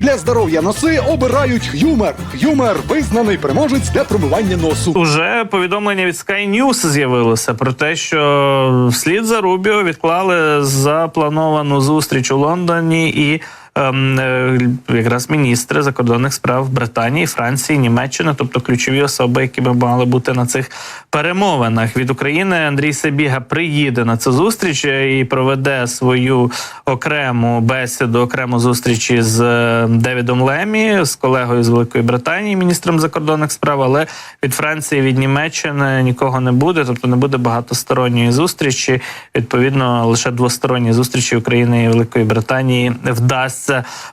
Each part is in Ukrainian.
Для здоров'я носи обирають Х'юмер. Х'юмер визнаний переможець для промивання носу. Уже повідомлення від Sky News з'явилося про те, що вслід за Рубіо відклали заплановану зустріч у Лондоні і. Ем, е, Якраз міністри закордонних справ Британії, Франції, Німеччини, тобто ключові особи, які би мали бути на цих перемовинах від України. Андрій Сабіга приїде на цю зустріч і проведе свою окрему бесіду, окрему зустріч із е, Девідом Лемі, з колегою з Великої Британії, міністром закордонних справ. Але від Франції, від Німеччини нікого не буде, тобто не буде багатосторонньої зустрічі. Відповідно, лише двосторонні зустрічі України і Великої Британії вдасться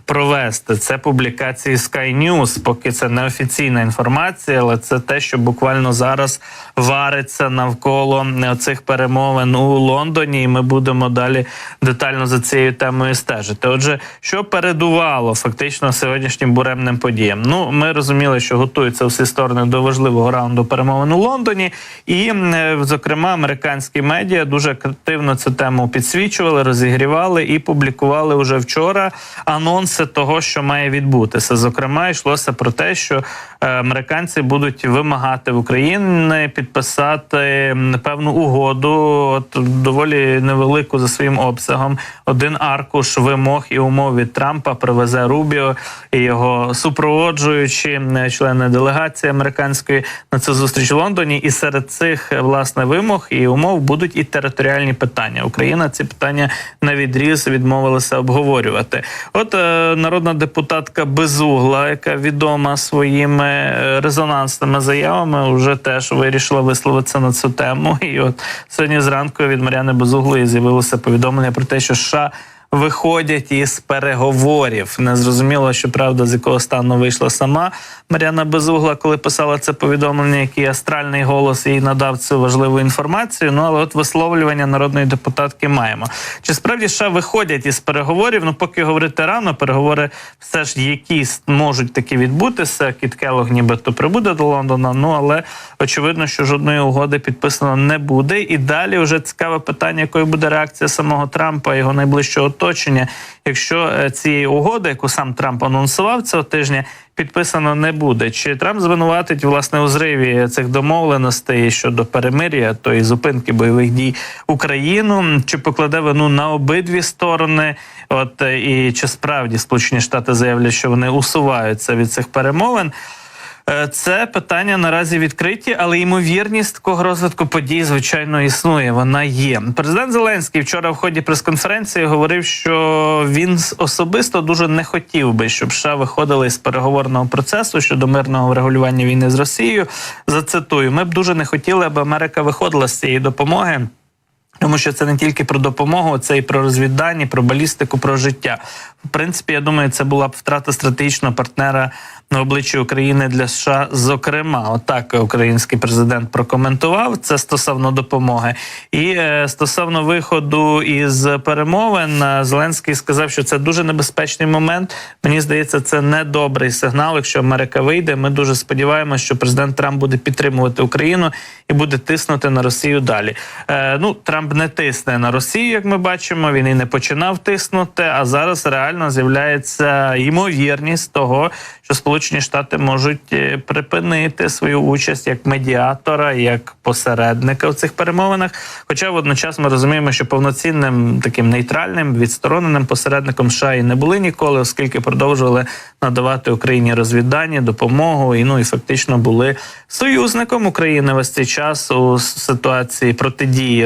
провести. Це публікації Sky News, поки це не офіційна інформація, але це те, що буквально зараз вариться навколо цих перемовин у Лондоні. І ми будемо далі детально за цією темою стежити. Отже, що передувало фактично сьогоднішнім буремним подіям? Ну, ми розуміли, що готуються всі сторони до важливого раунду перемовин у Лондоні, і е, зокрема американські медіа дуже активно цю тему підсвічували, розігрівали і публікували уже вчора анонси того, що має відбутися. Зокрема, йшлося про те, що американці будуть вимагати в Україні підписати певну угоду, от доволі невелику за своїм обсягом. Один аркуш вимог і умов від Трампа привезе Рубіо і його супроводжуючі члени делегації американської на цю зустріч в Лондоні. І серед цих е, власне вимог і умов будуть і територіальні питання. Україна ці питання на відріз відмовилася обговорювати. От е, народна депутатка Безугла, яка відома своїми резонансними заявами, вже теж вирішила висловитися на цю тему. І от сьогодні зранку від Мар'яни Безуглої з'явилося повідомлення про те, що США виходять із переговорів. Незрозуміло, що правда з якого стану вийшла сама Мар'яна Безугла, коли писала це повідомлення, який астральний голос їй надав цю важливу інформацію. Ну але от висловлювання народної депутатки маємо. Чи справді США виходять із переговорів? Ну поки говорити рано, переговори все ж якісь можуть таки відбутися. Кіт Келлог нібито прибуде до Лондона. Ну але очевидно, що жодної угоди підписано не буде. І далі вже цікаве питання, якою буде реакція самого Трампа його найближчого оточення, якщо е, цієї угоди, яку сам Трамп анонсував цього тижня, підписано не буде. Чи Трамп звинуватить власне у зриві цих домовленостей щодо перемир'я, тої зупинки бойових дій Україну, чи покладе вину на обидві сторони? От е, і чи справді Сполучені Штати заявлять, що вони усуваються від цих перемовин? Е, Це питання наразі відкриті, але ймовірність такого розвитку подій, звичайно, існує. Вона є. Президент Зеленський вчора в ході прес-конференції говорив, що він особисто дуже не хотів би, щоб США виходили з переговорного процесу щодо мирного врегулювання війни з Росією. Зацитую: ми б дуже не хотіли, аби Америка виходила з цієї допомоги. Тому що це не тільки про допомогу, це і про розвіддані, про балістику, про життя. В принципі, я думаю, це була б втрата стратегічного партнера на обличчі України для США. Зокрема, отак український президент прокоментував це стосовно допомоги. І е, стосовно виходу із перемовин, е, Зеленський сказав, що це дуже небезпечний момент. Мені здається, це не добрий сигнал. Якщо Америка вийде, ми дуже сподіваємося, що президент Трамп буде підтримувати Україну і буде тиснути на Росію далі. Е, ну Трамп не тисне на Росію, як ми бачимо. Він і не починав тиснути. А зараз реально з'являється ймовірність того, що Сполучені Штати можуть е, припинити свою участь як медіатора, як посередника в цих перемовинах. Хоча водночас ми розуміємо, що повноцінним таким нейтральним відстороненим посередником США і не були ніколи, оскільки продовжували надавати Україні розвіддані, допомогу і ну і фактично були союзником України весь цей час у ситуації протидії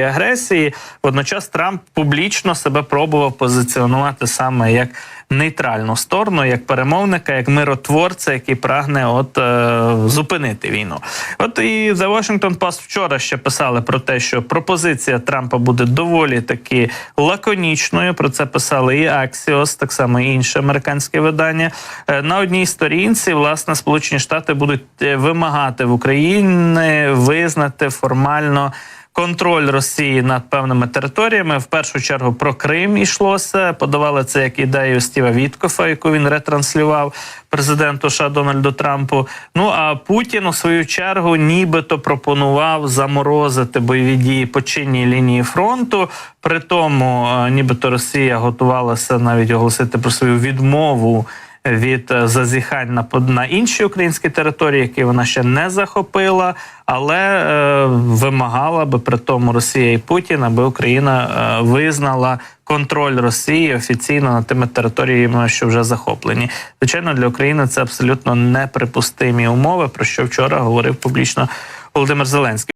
російській агресії. Водночас Трамп публічно себе пробував позиціонувати саме як нейтральну сторону, як перемовника, як миротворця, який прагне от е, зупинити війну. От і The Washington Post вчора ще писали про те, що пропозиція Трампа буде доволі таки лаконічною. Про це писали і Axios, так само і інше американське видання. Е, на одній сторінці власне Сполучені Штати будуть е, вимагати в Україні визнати формально контроль Росії над певними територіями. В першу чергу про Крим йшлося. Подавали це як ідею Стіва Віткофа, яку він ретранслював президенту США Дональду Трампу. Ну а Путін у свою чергу нібито пропонував заморозити бойові дії по чинній лінії фронту. При тому, е, нібито Росія готувалася навіть оголосити про свою відмову від е, зазіхань на на інші українські території, які вона ще не захопила, але е, вимагала би при тому Росія і Путін, аби Україна е, визнала контроль Росії офіційно над тими територіями, що вже захоплені. Звичайно, для України це абсолютно неприпустимі умови, про що вчора говорив публічно Володимир Зеленський.